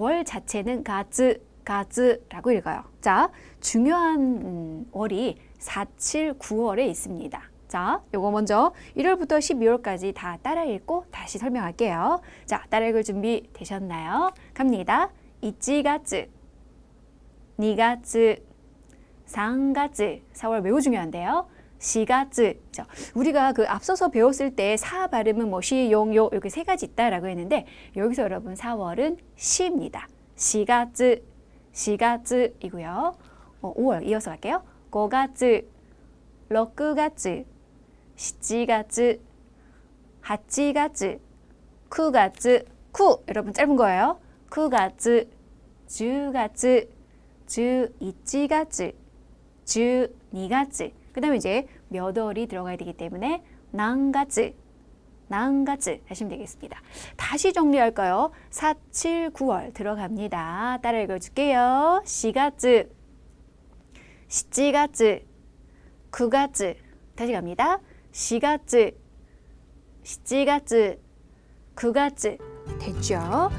월 자체는 가즈, 가즈라고 읽어요. 자, 중요한 음, 월이 4, 7, 9월에 있습니다. 자, 요거 먼저 1월부터 12월까지 다 따라 읽고 다시 설명할게요. 자, 따라 읽을 준비 되셨나요? 갑니다. 이찌가즈, 니가즈, 상가즈, 4월 매우 중요한데요. 시가즈죠. 우리가 그 앞서서 배웠을 때 사 발음은 뭐 시, 용, 요 이렇게 세 가지 있다라고 했는데 여기서 여러분 4월은 시입니다. 시가즈, 시가즈이고요. 어, 5월 이어서 갈게요. 고가즈, 럭가즈, 시지가즈, 하지가즈, 쿠가즈, 쿠 여러분 짧은 거예요. 쿠가즈, 주가즈, 주이지가즈, 주니가즈 그 다음에 이제 몇 월이 들어가야 되기 때문에 난가즈 난가즈 하시면 되겠습니다. 다시 정리할까요? 4, 7, 9월 들어갑니다. 따라 읽어줄게요. 시가즈 시지가즈 구가즈 다시 갑니다. 시가즈 시지가즈 구가즈 됐죠?